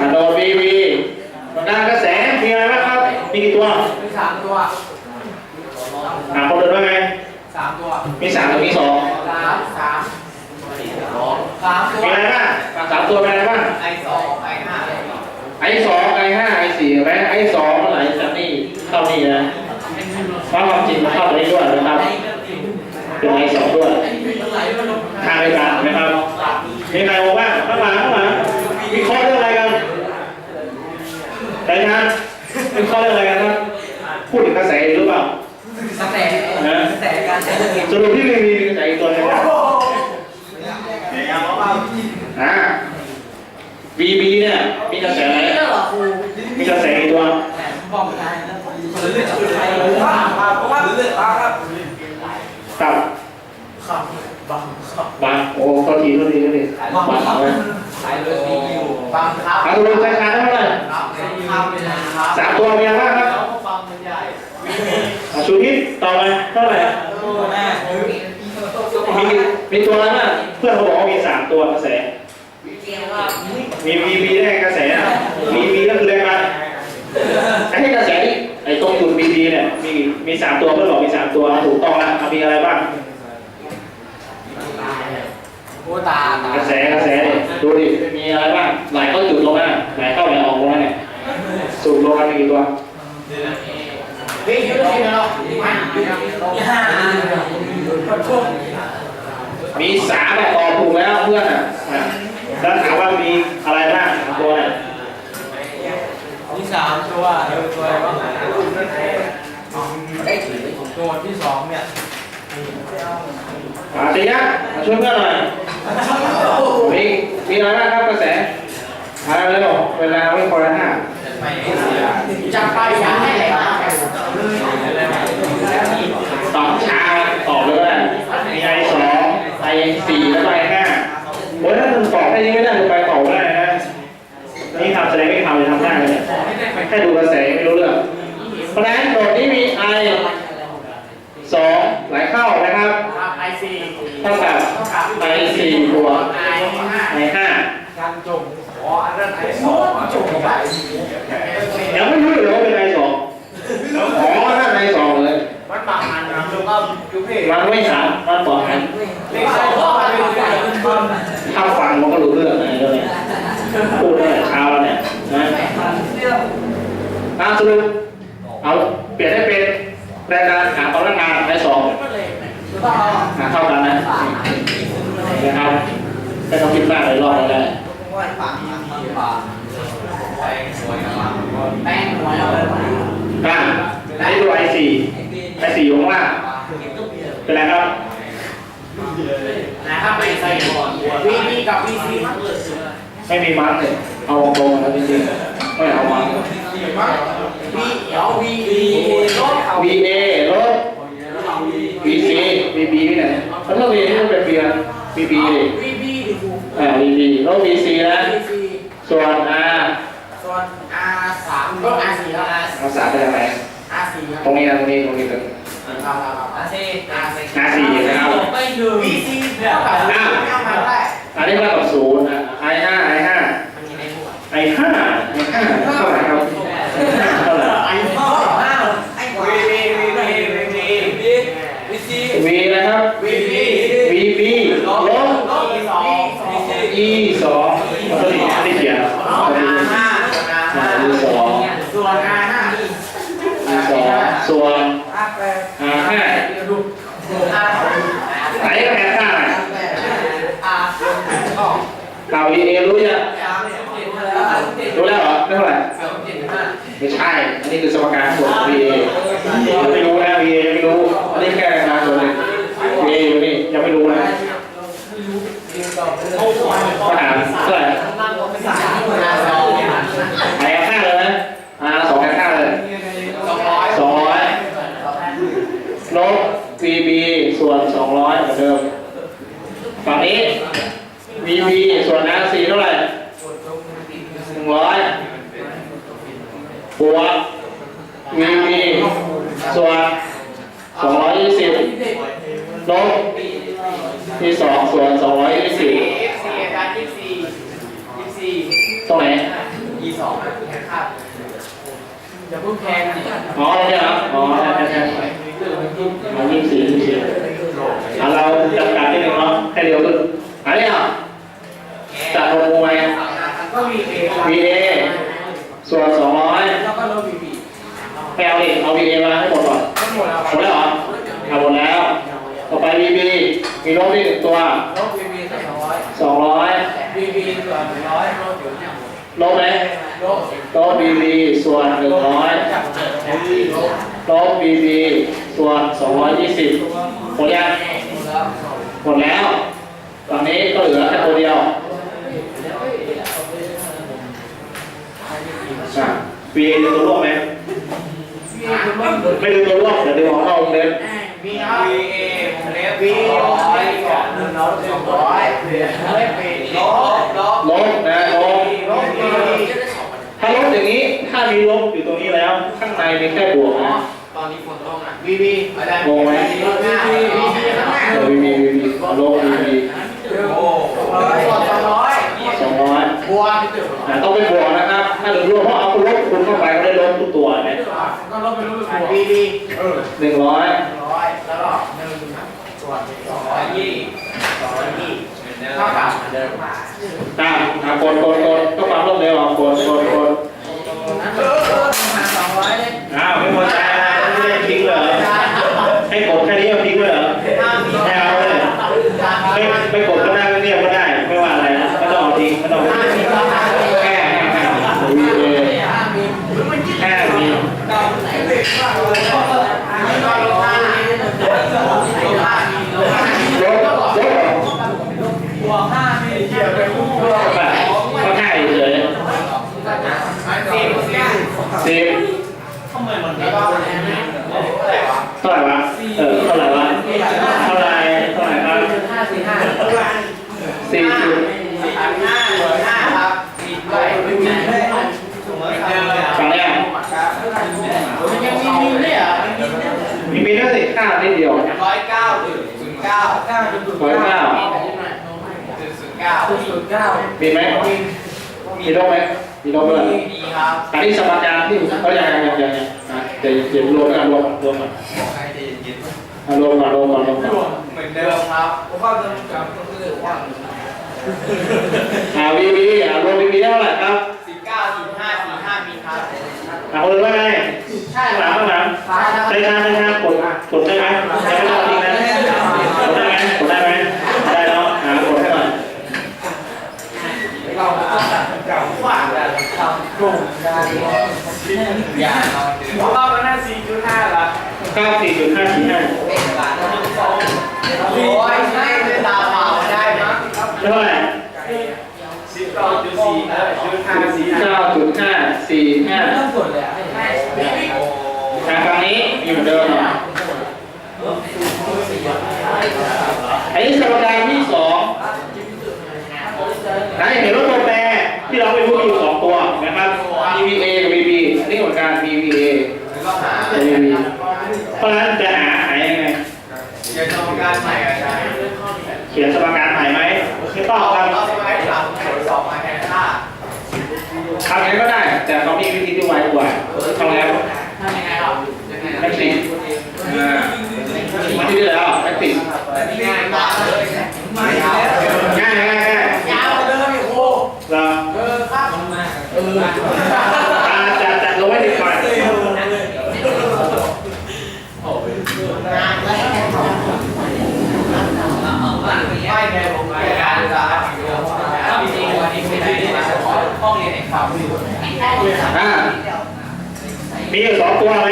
อะโดด VB ตัวด้านกระแสมีอะไรบ้างครับมีกี่ตัวมีสามตัวถามคนเดินว่าไงสามตัว มีสามหรือมีสองสามสามสามตัวมีอะไรบ้างอะสามตัวเป็นอะไรบ้างไอสองไอห้าไอสองไอห้าไอสี่เห็นไหมไอสองเท่าไหร่จากนี่เข้านี่นะว่าความจริงมันเข้าตรงนี้ด้วยนะครับเป็นไอสองด้วยทางในการนะครับมีใครบอกว่าข้างหลังข้างหลังมีข้อเรื่องอะไร กันรายงานมีข้อเรื่องอะไรกันครับ พูดถึงกระแสอยู่หรือเปล่า กระแสกระแสการใช้เงินสรุปที่มีมีกระแสอีกตัวหนึงนะอ่า VB เนี่ย มีกระแสอะไรเหรอครูมีกระแสอีกตัว บอกไม่ได้คนละเรื่องคนละเรื่องเพราะว่าเรื่องครับกับครับบังครับบางโอ้ก็ทีก็ทีก็ทีบังบางครับเลยสายเลือดดีอยู่บังครับเอาตัวใจขาดเท่าไหร่ สามตัวมีอะไรบ้างครับแล้วก็ฟังมันใหญ่อะชูทิศต่อไปเท่าไหร่แม่มีมีตัวอะไรบ้างเพื่อนเขาบอกว่ามีสามตัวกระแส มี VB ได้กระแสอะ VB ก็คือแรงงานไอ้ให้กระแสนี่ไอ้ตรงจุด VB เนี่ยมีมีสามตัวเพื่อนบอกมีสามตัวถูกต้องแล้วอะมีอะไรบ้างโอ้ตาตากระแสกระแสเนี่ยดูดิมีอะไรบ้างไหลเข้าจุดลงนะไหลเข้าไหลออกลงนะเนี่ย สูบลงกันมีกี่ตัววิ่งเยอะที่เราห้ามีสามอะตอบถูกแล้วเพื่อนอะแล้วถามว่ามีอะไรบ้างตัวเนี่ยที่สามตัวเออตัวอะไรบ้างตัวที่สองเนี่ยอาติยะมาช่วยเพื่อนหน่อยมีมีอะไรบ้างครับกระแสอะไรเร็วเวลาไม่พอแล้วห้า จะไปยังให้ไหนมาตอบช้าตอบเลยว่ามีไอสองไอสี่แล้วไอห้าโอ้ยถ้าคุณตอบแค่นี้ไม่ได้คุณไปตอบได้นะนี่ทำแสดงไม่ทำจะทำได้เนี่ยแค่ดูกระแสไม่รู้เรื่องเพราะฉะนั้นโจทย์นี้มีไอสองไหลเข้านะครับไอซีเท่ากับไอสี่บวกไอห้าไอห้าการจงขออันนั้นไอสองจงไป ยังไม่รู้เลยว่าเป็นไอสองอ๋อนั่นไอสองเลย มันบางอันนะแล้วก็ยุเพ มันไม่สามมันต่อหัน เลขสองก็เป็นใหญ่ขึ้น ถ้าฟังมันก็รู้เรื่องอะไรแล้วเนี่ยพูดตั้งแต่เช้าแล้วเนี่ยนะอะสรุปเอาเปลี่ยนให้เป็นแรงงานหาความแรงงานไอสองหาเท่ากันนะนะครับไม่ต้องคิดมากเลยรอบนี้ได้ แป้งหัวเรา อะให้ดูไอสี่ไอสี่อยู่ข้างล่างเป็นไรครับ นะครับไปใส่ก่อนวีบีกับวีซีมันไม่มีมันเลยเอาตรงๆนะจริงๆไม่เอามันวีเดี๋ยววีบีรถเขา VA ลบ VC VB นี่ไหนมันต้อง V นี่มันเป็นเบียร์ VB ดิวีบีดิคูอ่า VB ลบ VC นะวีซีส่วน R ส่วนอาสามก็อาสี่แล้วอาเอาสามไปทางไหนอาสี่ครับตรงนี้นะตรงนี้ตรงนี้ตรง ครับครับอาสี่อาซีนาซีนะครับไม่ถึงวีซีเท่ากับห้ามาได้อันนี้เท่ากับศูนย์นะไอห้าไมีในหัว I ห้า I ห้าเท่าไหร่ครับเท่าไหร่ ไอ้พ่อห้าไอ้วีบีวีบีวีบีวีซี V นะครับ วีบี VB ลบ ลบสอง E สองมันก็ดีไม่ได้เขียน อาห้าอาห้าส่วนอาห้า E สองส่วน อาแปด R ห้า ดูอา ไหนก็แพ้ข้าง อาก็ เต่า VA รู้ยัง อาเจ็ดแล้วเจ็ด รู้แล้วเหรอไม่เท่าไหร่ เจ็ดห้า ไม่ใช่ อันนี้คือสมการส่วนของ VA ยังไม่รู้นะ VA ยังไม่รู้ อันนี้แค่งานส่วนหนึ่ง VA อยู่นี่ยังไม่รู้นะ ก็หารเท่าไหร่สามอาสองไหนเอาข้างเลยนะอ่าสองแค่ข้างเลย สองร้อย สองร้อยลบ VB ส่วนสองร้อยเหมือนเดิม ฝั่งนี้ VB ส่วน RC เท่าไหร่หนึ่งร้อยบวก VB ส่วนสองร้อยยี่สิบลบที่สองส่วนสองร้อยยี่สิบ สี่การยี่สี่ยี่สี่ ตรงไหน ย วีสองนะแค่คาบอย่าเพิ่งแพงดิ อ๋อเนี่ยเหรออ๋อใช่ใช่ใช่เอายี่สิบสี่ยี่สิบสี่อะเราจัดการนิดนึงเนาะให้เร็วขึ้นอันนี้อะจัดลงมวย ก็มีเอ VA ส่วนสองร้อย แล้วก็ลบบีบี ไปเอาดิเอา VA มาให้หมดก่อน ก็หมดแล้ว หมดแล้วเหรอเอาหมดแล้ว ต่อไป VB มีลบที่หนึ่งตัว ลบบีบีสองร้อย สองร้อย บีบีส่วนหนึ่งร้อยลบอยู่เนี่ย ลบไหม ลบ ลบ VB ส่วนหนึ่งร้อย จากเจ็ดลบ ลบ VB ส่วนสองร้อยยี่สิบหมดยัง แล้ว หมดแล้ว ตอนนี้ก็เหลือแค่ตัวเดียวอ่ะ VA ดูตัวร่วมไหมบีคือลบไม่ดูตัวร่วมเดี๋ยวดูของเราวงเล็บบีครับบีเอผมเล็บบีร้อยสองหนึ่งร้อยสองร้อยเล็บบีลบลบลบนะลบลบบีถ้าลบอย่างนี้ถ้ามีลบอยู่ตรงนี้แล้ว ข้างในมีแค่บวกนะตอนนี้ฝนตกอะบีบีอะไรงงไหมลบหน้าบีบีข้างหน้าเดี๋ยววีมีวีมีลบวีมีโอ้ร้อยสองร้อย สองร้อยบวกอะต้องเป็นบวกนะครับ ถ้าเดือดร่วมเพราะเอาคุณลบคุณเข้าไปก็ได้ลบทุกตัวนะก็ลบไปลบไปบวกบีบีเออหนึ่งร้อยร้อยแล้วก็หนึ่งส่วนสองร้อยยี่สองร้อยยี่เท่ากับเดิมอะอะกดกดกดก็ความรวดเร็วอะกดกดกดเออหาสองร้อยเลยอ้าวไม่พอใจนะไม่ได้ทิ้งเลยให้กดแค่นี้เอาทิ้งเลยเหรอไม่เอาเลยไม่ไม่กด สี่สี่สิบแล้วก็เท่าไหร่วะเออ เท่าไหร่วะ เท่าไหร่เท่าไหร่ครับ ห้าสี่ห้า สี่จุด สี่ห้าเหลือห้าครับสี่ด้วยไม่มีเหมือนเดิม ฝั่งเนี้ย มันยังมีมีเนี่ยมี มีมีแค่สิบข้าวนิดเดียว ร้อยเก้าถึงศูนย์เก้า เก้าจุดร้อยเก้าถึงศูนย์เก้าศูนย์เก้ามีไหมมีลบไหมมีลบด้วยมีครับอันนี้สมการที่เขายังยังยังยังอะเดี๋ยวเดี๋ยวรวมกันรวมรวมกันบอกให้ใจเย็นอะรวมกันรวมกันรวมกันเหมือนเดิมครับผมว่าจะกลับก็คือว่าอ่าวีวีอ่ารวมวีวีเท่าไหร่ครับสิบเก้าสี่ห้าสี่ห้ามีครับอะคนอื่นว่าไงใช่ข้างหลังข้างหลังใช้ชาใช้ชากดกดได้ไหมใช้ไม่ต้องทิ้งนะกดได้ไหมกดได้ไหมได้แล้วอ่ากดให้หน่อย เรา เก่าว่าทำโครงการอย่าเราผมว่ามันน่าสี่จุดห้าละเก้าสี่จุดห้าสี่ห้าโอ้ยใช่เลยตาเปล่าได้มั้งเท่าไหร่สิบเก้าจุดสี่จุดห้าสี่ห้าเก้าจุดห้าสี่ห้าต้องกดเลยอะทางฝั่งนี้มีเหมือนเดิมอันนี้สมการที่สองนะเห็นว่าตัวแปรที่เราไม่รู้อยู่สองตัวนะครับ EVA กับ VB อันนี้เหมือนกัน EVA ก็หากับ VB เพราะฉะนั้นจะหาหายังไงจะทำการใหม่อะไรเขียนสมการใหม่ไหมไม่ต้องครับเอาสมัยหลังสองมาแทนค่าทำยังไงก็ได้ แต่เขามีวิธีที่ไวกว่าทำแล้วทำยังไงครับยังไงแม็กซี่อ่าวันที่แล้วแม็กซี่ง่ายมากเลยไม่ยาว ง่ายง่ายง่าย ยาวเลยพี่โอ้ เรา เออครับเออ อ่าจัดจัดลงไว้ดีกว่า ไม่ไงผมไปการศึกษาจริงๆวันนี้ไม่ได้มาห้องเรียนเอกข่าวอยู่ อ่ามีอยู่สองตัวไหม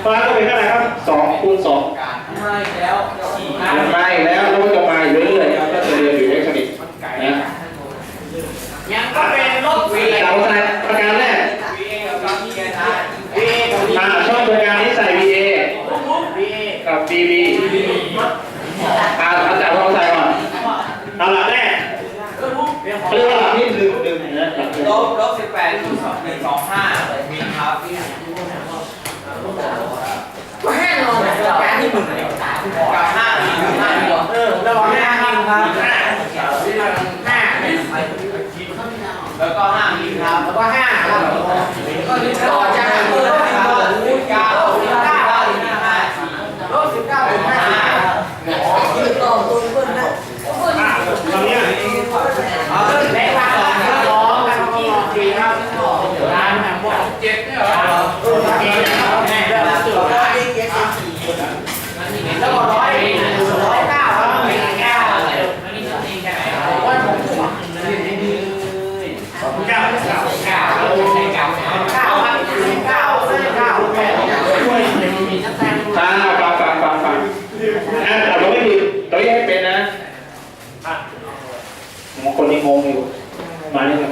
เพราะฉะนั้นก็เป็นเท่าไหร่ครับสองคูณสองการไม่แล้วขี่มันมาอีกแล้วแล้วก็จะมาอยู่เรื่อยๆครับถ้าจะเรียนอยู่ในคณิตนะยังก็เป็นลบวีเราใส่ประการแรกวีกับกับพี่แกนะวีกับวีอ่าชอบตัวการนี้ใส่ VA วีกับ BB อ่าอาจารย์ลองใส่ก่อนเอาหลักแรกเขาเรียกว่าหลักที่ดึงดึงนะห ลบลบสิบแปดคูณสองหนึ่งสองห้ามีครับก็แห้งนอนแบบกที่มึงกับห้ามีห้าเออระวังห้ามีครับห้าห้าแล้วก็ห้ามิลครับแล้วก็ห้าครับก็นี่ต่อจากนั้นคือลบสิบเก้าสิบเก้าลบสิบเก้าถึงห้าสิบต่อตัวเพิ่มนะ ตอนนี้ แรงมาสองสองกันกี่สี่ครับร้านนะพวก เจ็ดเนี่ยเหรอ แม่แล้วจุดได้เจ็ดสี่แล้วก็ร้อยร้อยเก้าครับเก้าวันผมถูก เก้าเก้า เก้าเก้าเก้าครับเก้าเก้าแปด อ่าฟังฟังฟังฟังอ่าเราไม่ผิดเราไม่ให้เป็นนะคนนี้งงอยู่ มาเนี่ย เ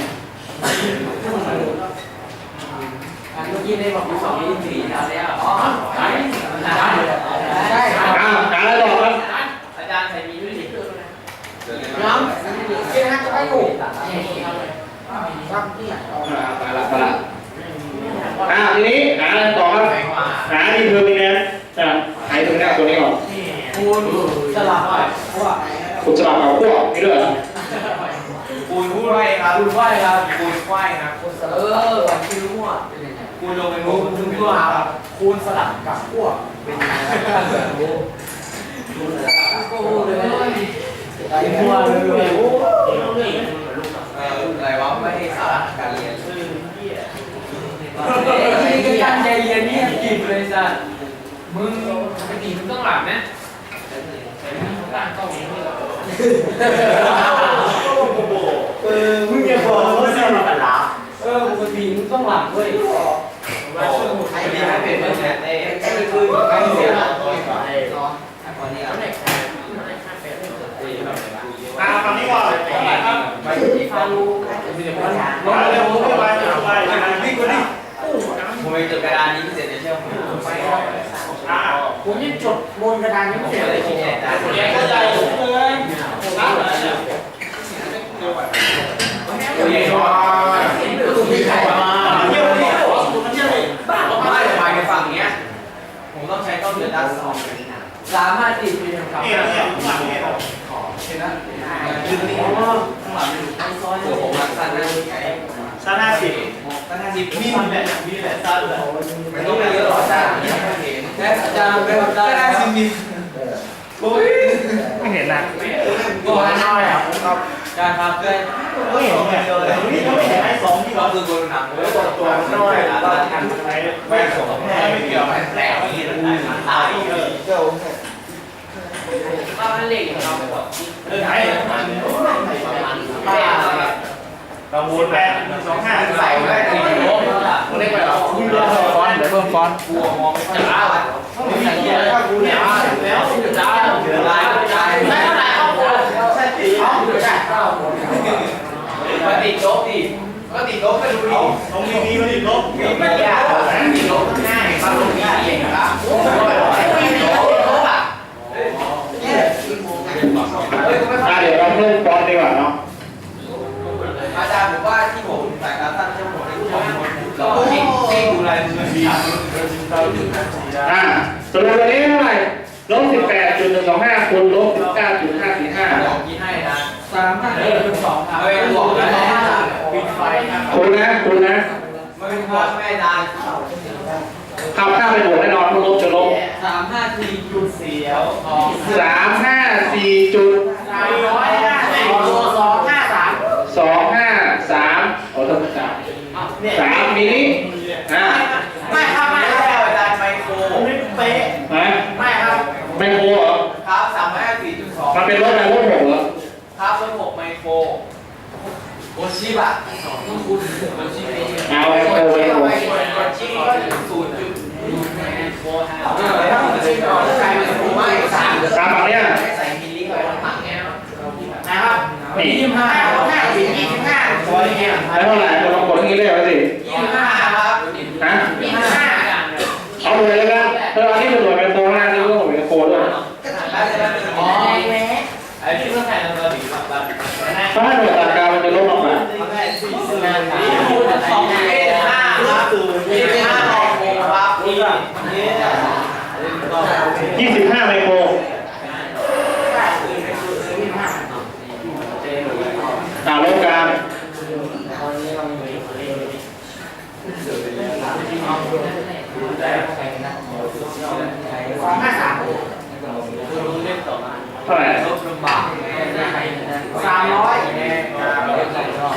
มื่อกี้ได้บอกสองยี่สี่แล้วแล้วอ๋อใช่ใช่ครับ อ้าวหาอะไรต่อครับ อาจารย์ใส่มีด้วยดิ น้องเจ๊ฮักจะไปอยู่ครับที่ อ่าไปละไปละอ่าทีนี้หาอะไรต่อครับ หาดีเทอร์มินแนนต์อ่าหาดีเทอร์มินแนนต์ตัวนี้ก่อน คูณสลับเพราะว่า คุณสลับเอาพวกนี่ด้วยเหรอ คูณคู่ไว้ครับคูณไว้ครับคูณไว้ครับ เออวันที่รู้ว่า คูณลงเป็น คู คู ณ ณ คู คู ณ ณ ตั ตัว ว ค ค รั รั บบ คูณสลับกับพวกเป็นยังไงคูณสลับก็คูณเลยไอ้พวกเลยโอ้ เอออะไรวะไม่ให้สาระการเรียน ไอ้ที่กันใจเย็นเนี่ย จ้ะมึงปกติมึงต้องหลับนะแต่มึงต้องต้องอย่างนี้เออมึงอย่าบอกว่าสลับกันหลับเออปกติมึงต้องหลับด้วยว่าช่วงไอ้นี่ไม่เป็นเหมือนกันเอ้ไอ้นี่คือไม่เสียวันนี้อะอ่าคำนี้ก่อนไปที่ฟาลูมาเร็วไปไปไปนี่กูนี่ ผมไปจดกระดานนี้พิเศษในเชื่อผมไปอ่าผมยังจดบนกระดานยังไม่เสร็จเลยที่เนี่ยได้เข้าใจเลยโอ้ยตุ้มที่ไข่มาเที่ยวเที่ยวมันเที่ยวเลยบ้าไม่ไปในฝั่งเนี้ยผมต้องใช้ก้อนเดือดด้านสองสามารถติดเป็นครับเนี่ยเนี่ยหลังเนี่ยใช่ไหมคือนี่ข้างหลังตัวผมสั้นนะสั้นห้าสิบ สั้นห้าสิบนี่แหละนี่แหละสั้นเลยไม่ต้องไปเยอะหรอกสั้นเนี่ยไม่เห็นและอาจารย์ไปทำได้สั้นห้าสิบมิลโอ้ยไม่เห็นนะตัวน้อยอะกาครับเพื่อนไม่เห็นเนี่ยนี่เขาไม่เห็นไอ้สองที่ก็เราคือคนหนังตัวตัวน้อยแล้วทำอะไรไม่ส่งไม่เกี่ยวไม่แปลกนี่นะตายเออบ้านเหล็กครับเออไอ้ เราบูนแปดสองห้าใส่ไว้ไว้ในในโลโลกกมันเล็กไปหรอคุณเพิ่มฟอนต์เดี๋ยวเพิ่มฟอนต์กลัวมองไม่ค่อยชัดต้องมีเกียร์ถ้ากูเนี่ยแล้วจ้าเดือดร้ายใจไม่เท่าไหร่เข้าคนใช่ตีเขาเดือดได้เข้าคนมาติดโจ๊กดิก็ติดโจ๊กไปดูดิตรงนี้มีมันอีกลบมีไม่ยากติดโจ๊กง่ายมาลงง่ายเองครับโอ้โหติดโจ๊กโจ๊กอะเฮ้ยก็ไม่ อ่าเดี๋ยวเราเพิ่มฟอนต์ดีกว่าเนาะ อาจารย์บอกว่าที่ผมใส่กาตั้งเชื่อผมได้ช่วยก็เช็คเช็คดูลายมือดี อ่าสรุปวันนี้เท่าไหร่ลบสิบแปดจุดห นึ่งสองห้าคูณลบสิบเก้าจุดห้าสี่ห้าบอกกินให้นะสามห้าเป็นสองครับเฮ้ยบอกแล้วปิดไฟครับคูณนะคูณนะไม่เป็นพ่อแม่ดานขับข้ามไปบวกแน่นอนเพราะลบจะลบสามห้าสี่จุดสี่เดี๋ยวพอสามห้าสี่จุดสามร้อยห้าสิบสองห้าสามสองห้าสามโอ้ทำสามสามมิลลิอ่า โอชิบะต้องคุณโอชิเองเอาไว้โครไว้โครโอชิก็ศูนย์จุดโคห้าเออถ้าผมชิมก่อนแล้ส่ผมไม่สามตามฝั่งเนี้ยใส่มิลลิไว้ข้างหลังเนี่ยนะครับยี่สิบห้าห้าสิบยี่สิบห้าตัวนี้เนี่ยแล้วเท่าไหร่เราลองกดตรงนี้เลยเอาสิยี่สิบห้าครับฮะยี่สิบห้าเอาเลยแล้วกันเอออันนี้เป็นหน่วยเป็นโครนะนี่ก็หน่วยเป็นโคด้วยอ๋อแม่ ไอ้ที่เมื่อไหร่เราถึงถ้าหน่วยตัดกาวมันจะลบออกมาสองยี่สิบห้าครับยี่สิบห้าไมโครครับนี่นี่ยี่สิบห้าไมโครอ่าวันนี้เรามีคนเล่นเสือไปแล้วได้ใครนสองห้าสามรู้เมาเท่าไหร่ามร้อย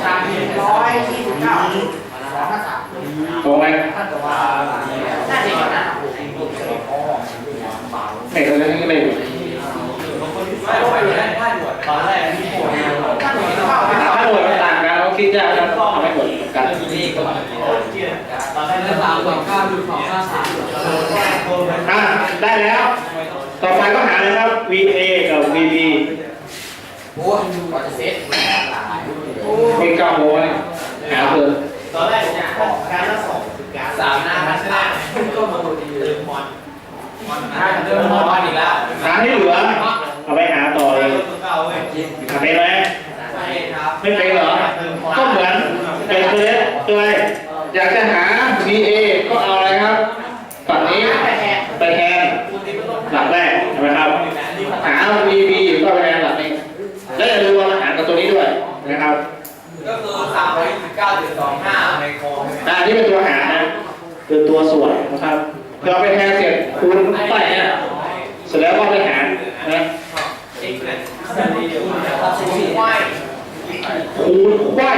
สามร้อยยี่สิบเก้าสองห้าสามโกงไหมน่าจะก่อนนะไม่เคยเล่นไม่เล่นไม่ไปเลยถ้าหนวดตอนแรกที่ปวดถ้าหนูเข้าไปถ้าหนวยมันต่างกันเราคิดยากนะทำให้หน่วยเหมือนกันนี่ก็ตอนแรกสามสองเก้าดูสองห้าสามอะได้แล้ว ต่อไปก็หาเลยครับ VA กับ VB โอ้ยกว่าจะเซ็ตมีเก้าโมงหาเพิ่มตอนแรกเนี่ยการละสองสามหน้าพันชนะก็มาดูดีเลยมอนมอนเริ่มมอนอีกแล้วหาให้เหลือเอาไปหาต่อเลยเก่าเว้ยหาเป็นไหมใช่ครับไม่เป็นเหรอ ก็เหมือนเป็นตัวเล็กตัวอะไรอยากจะหา VA ก็เอาอะไรครับฝั่งนี้ไปแทนหลักแรกใช่ไหมครับ หา VB ก็ไปแทนหลักนี้ แล้วอย่าลืมว่ามาหารกับตัวนี้ด้วยนะครับ ก็คือสามร้อยสิบเก้าจุดสองห้าในโคง อ่านี่เป็นตัวหารนะคือตัวส่วนนะครับคือเอาไปแทนเสร็จคูณไปเนี่ยเสร็จแล้วก็ไปหารนะ เอ็กซ์เนี่ยขนาดนี้เดี๋ยวคุณจะตัดสินใจ คูณไขว้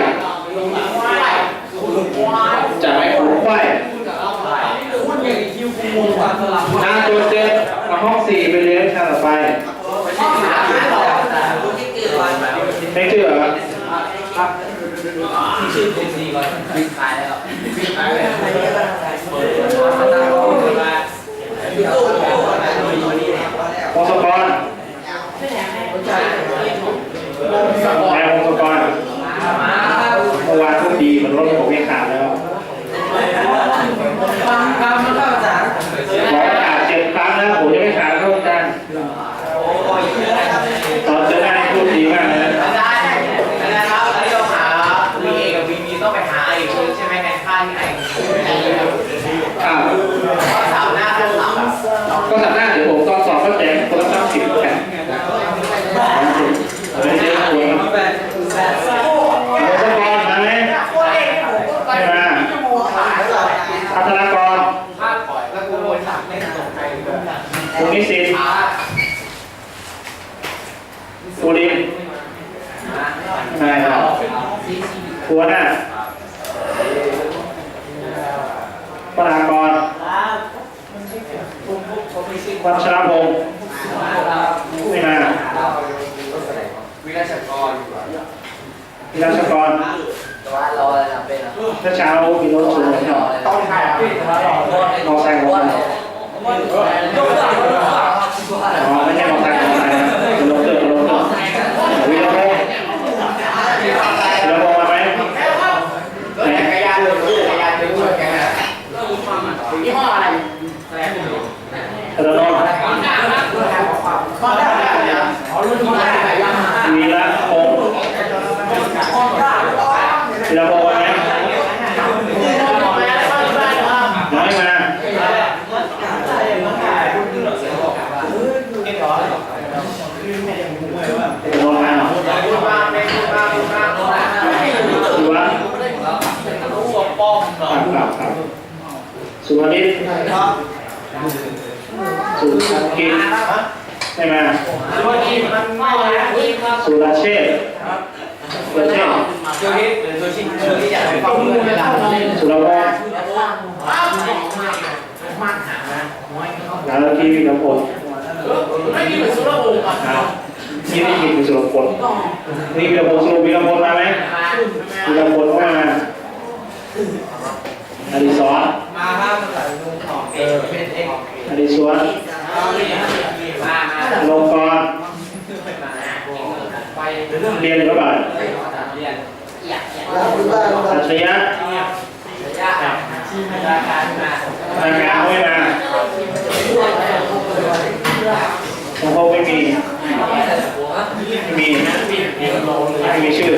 จะไม่คูณไขว้ คุณอย่างคิว คูณความสลับหน้าตัวเจ็ดมาห้องสี่ไปเรียนชั้นต่อไปห้องสามไม่หรอกรู้ที่เกิดวันไม่เชื่อเหรอชื่อตัวซีก่อนขายแล้วขายแล้วเปิดมาตั้งโลกมาอยู่ตู้ตู้อะไรตัวนี้เนี่ยพงศกรใช่นายพงศกรเมื่อวานพูดดีมันลดผมไม่ขาดแล้ว ฟังคำมันเข้าจาก บอกว่าขาดเจ็ดครั้งแล้วผมจะไม่ขาดเท่ากัน โอ้ย ตอนเจ อหน้านี่พูดดีมากเลยนะ อาจารย์อาจารย์ครับอันนี้เราหาวีเอกับวีบีต้องไปหาอีกใช่ไหมในค่าที่ไหน อ้าว สามหน้าขั้นหลัง ก็สัปดาห์เดี๋ยวผมตอนสอบก็แจกคนละสามสิบแผ่นเดี๋ยวเดี๋ยวคุยครับ แปดแปด พงศกรมาไหม โคตรเองผมไปชั่วโมงขายเลย พัฒนากร ภาคปล่อยแล้วกูโดนสั่งเล่นตกใจด้วย ภูมิสิทธิ์ภูรินทร์นายครับหัวหน้าปรากร วัชรพงศ์ไม่มาวิราชกรพิรัชกรแต่ว่ารออะไรนะเป็นอะถ้าเช้ามีรถสูงหน่อยต้องใช่อะมอไซค์มอไซค์อ๋อไม่ใช่มอไซค์มอไซค์นะเป็นรถเตอร์เป็นรถเตอร์วิรพงศ์วิรพงศ์มาไหมไหน จักรยานเลยจักรยานเลยช่วยกันนะ ยี่ห้ออะไร ธนนท์ คอนด้าเนี่ยอ๋อรุ่นคอนด้าไหนยัง วีระพงศ์คอนด้าวีระพงศ์มาไหมคือโน้ตมาแล้วก็ได้ครับน้อยมาเก่งเหรอธนนท์มาพูดมาเป็นพูดมาพูดมาพูดมาสุวัสดิ์รู้ว่าป้อมเหรอครับครับครับสุวรรณิชสุกินไม่มาวันนี้มันไม่นะที่ครับสุรเชษฐ์สุรเชษฐ์เจ้าฮิตหรือเจ้าชินเจ้าที่อยากไปฟังเวลาสุรพงศ์มาหาแล้วที่วีรพลไม่มีเหมือนสุรพงศ์อะครับนี่ได้ยินเป็นสุรพลนี่วีรพลสุรวีรพลมาไหมวีรพลก็มาอดิศรมาครับเออเป็นเองอดิศรมามา ลงกรณ์ไปเรียนหรือเปล่าเรียนอัจฉริยะทางงานไม่มาของเขาไม่มีไม่มีไม่มีชื่อ